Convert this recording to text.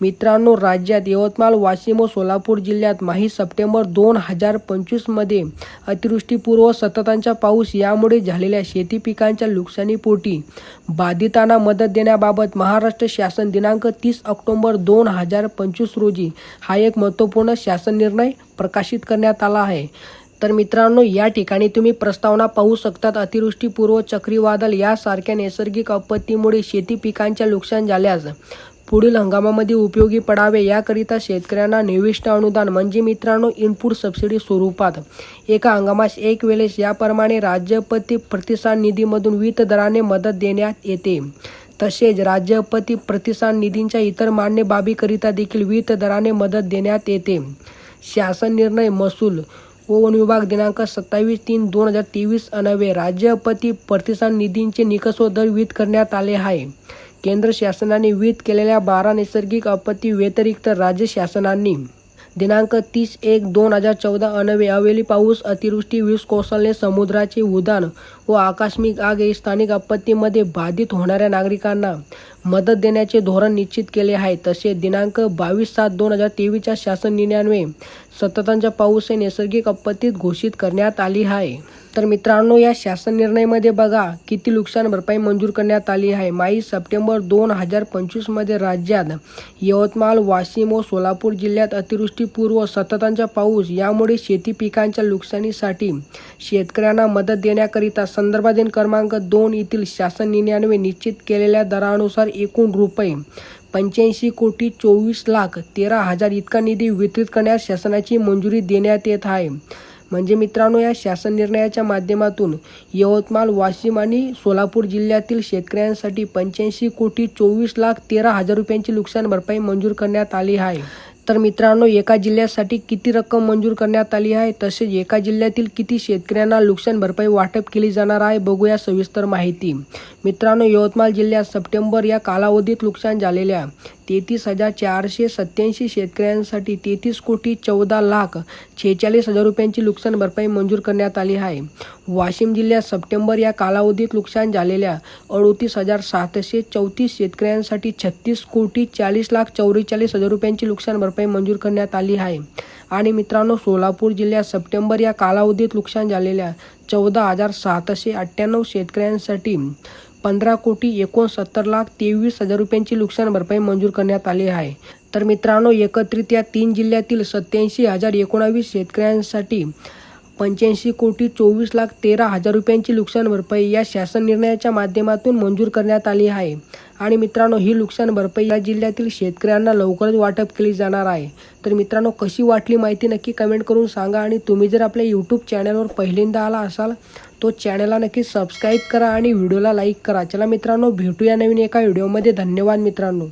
मित्रांनो राज्यात यवतमाळ वाशिम व सोलापूर जिल्ह्यात माही सप्टेंबर दोन हजार पंचवीसमध्ये अतिवृष्टीपूर्व सततांचा पाऊस यामुळे झालेल्या शेती पिकांच्या नुकसानीपोटी बाधितांना मदत देण्याबाबत महाराष्ट्र शासन दिनांक तीस ऑक्टोबर दोन हजार पंचवीस रोजी हा एक महत्त्वपूर्ण शासन निर्णय प्रकाशित करण्यात आला आहे. तर मित्रांनो या ठिकाणी तुम्ही प्रस्तावना पाहू शकतात अतिवृष्टीपूर्व चक्रीवादळ यासारख्या नैसर्गिक आपत्तीमुळे शेती पिकांच्या नुकसान झाल्यास पुढील हंगामामध्ये उपयोगी पडावे याकरिता शेतकऱ्यांना निविष्ट अनुदान म्हणजे मित्रांनो इनपुट सबसिडी स्वरूपात. एका हंगामास एक वेळेस याप्रमाणे राज्यपती प्रतिसाद निधीमधून वित्त दराने मदत देण्यात येते. तसेच राज्यपती प्रतिसाद निधींच्या इतर मान्य बाबीकरिता देखील वित्त दराने मदत देण्यात येते. शासन निर्णय महसूल व वन विभाग दिनांक सत्तावीस तीन दोन हजार तेवीस अनवे राज्यपती प्रतिसाद निधींचे निकष व दर विहित करण्यात आले आहे. केंद्र शासनाने विहित केलेल्या बारा नैसर्गिक आपत्ती व्यतिरिक्त राज्य शासनांनी दिनांक तीस एक दोन हजार चौदा अनवे अवेली पाऊस अतिवृष्टी वीज कोसळणे समुद्राचे उदान व आकस्मिक आग हे स्थानिक आपत्तीमध्ये बाधित होणाऱ्या नागरिकांना मदत देण्याचे धोरण निश्चित केले आहे. तसे दिनांक बावीस सात दोन हजार तेवीसच्या शासन निर्णयान्वये सततांचा पाऊस हे नैसर्गिक आपत्तीत घोषित करण्यात आली आहे. तर मित्रांनो या शासन निर्णयामध्ये बघा किती नुकसान भरपाई मंजूर करण्यात आली आहे. माई सप्टेंबर दोन हजार पंचवीसमध्ये राज्यात यवतमाळ वाशिम व सोलापूर जिल्ह्यात अतिवृष्टीपूर्व सततांचा पाऊस यामुळे शेती पिकांच्या नुकसानीसाठी शेतकऱ्यांना मदत देण्याकरिता संदर्भाधीन क्रमांक दोन येथील शासन निर्णयान्वये निश्चित केलेल्या दरानुसार एकूण रुपये. पंच्याऐंशी कोटी चोवीस लाख तेरा हजार इतका निधी वितरित करण्यास शासनाची मंजुरी देण्यात येत आहे. म्हणजे मित्रांनो या शासन निर्णयाच्या माध्यमातून यवतमाळ वाशिम आणि सोलापूर जिल्ह्यातील शेतकऱ्यांसाठी पंच्याऐंशी कोटी चोवीस लाख तेरा हजार रुपयांची नुकसान भरपाई मंजूर करण्यात आली आहे. तर मित्रांनो एका जिल्ह्यासाठी किती रक्कम मंजूर करण्यात आली आहे? तसेच एका जिल्ह्यातील किती शेतकऱ्यांना नुकसान भरपाई वाटप केली जाणार आहे? बघूया सविस्तर माहिती. मित्रांनो यवतमाळ जिल्ह्यात सप्टेंबर या कालावधीत नुकसान झालेल्या तेहतीस हजार चारशे सत्याऐंशी शेतकऱ्यांसाठी तेहतीस कोटी चौदा लाख छेचाळीस हजार रुपयांची नुकसान भरपाई मंजूर करण्यात आली आहे. वाशिम जिल्ह्यात सप्टेंबर या कालावधीत नुकसान झालेल्या अडोतीस हजार सातशे चौतीस शेतकऱ्यांसाठी छत्तीस कोटी चाळीस लाख चौवेचाळीस हजार रुपयांची नुकसान भरपाई मंजूर करण्यात आली आहे. आणि मित्रांनो सोलापूर जिल्ह्यात सप्टेंबर या कालावधीत नुकसान झालेल्या चौदा हजार सातशे अठ्ठ्याण्णव शेतकऱ्यांसाठी पंधरा कोटी एकोणसत्तर लाख तेवीस हजार रुपयांची नुकसान भरपाई मंजूर करण्यात आली आहे. तर मित्रांनो एकत्रित या तीन जिल्ह्यातील सत्याऐंशी हजार एकोणावीस शेतकऱ्यांसाठी पंच्याऐंशी कोटी चोवीस लाख तेरा हजार रुपयांची नुकसान भरपाई या शासन निर्णयाच्या माध्यमातून मंजूर करण्यात आली आहे. आणि मित्रांनो ही नुकसान भरपाई या जिल्ह्यातील शेतकऱ्यांना लवकरच वाटप केली जाणार आहे. तर मित्रांनो कशी वाटली माहिती नक्की कमेंट करून सांगा आणि तुम्ही जर आपल्या यूट्यूब चॅनलवर पहिल्यांदा आला असाल तो चॅनलला नक्की सबस्क्राईब करा आणि व्हिडिओला लाईक करा. चला मित्रांनो भेटूया नवीन एका व्हिडिओमध्ये धन्यवाद मित्रांनो.